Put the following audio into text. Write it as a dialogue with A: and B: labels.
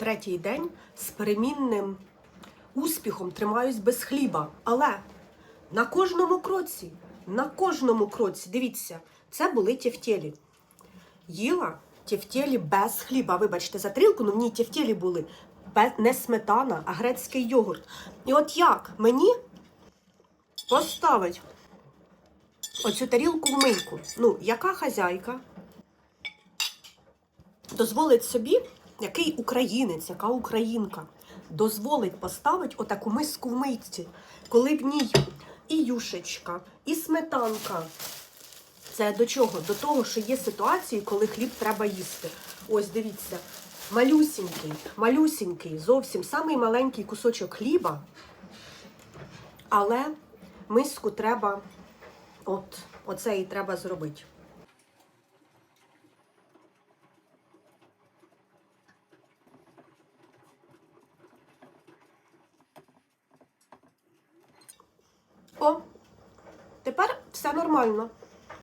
A: третій день з перемінним успіхом тримаюсь без хліба. Але на кожному кроці, на кожному кроці, дивіться, це були тефтєлі. Їла тефтєлі без хліба. Вибачте за трілку, ну в ній тефтєлі були. Не сметана, а грецький йогурт. І от як мені поставить оцю тарілку в мийку? Ну, яка хазяйка дозволить собі, який українець, яка українка, дозволить поставити отаку миску в мийці, коли в ній і юшечка, і сметанка. Це до чого? До того, що є ситуації, коли хліб треба їсти. Ось дивіться, малюсінький, малюсінький, зовсім самий маленький кусочок хліба, але миску треба, от, оце і треба зробити. О, тепер все нормально.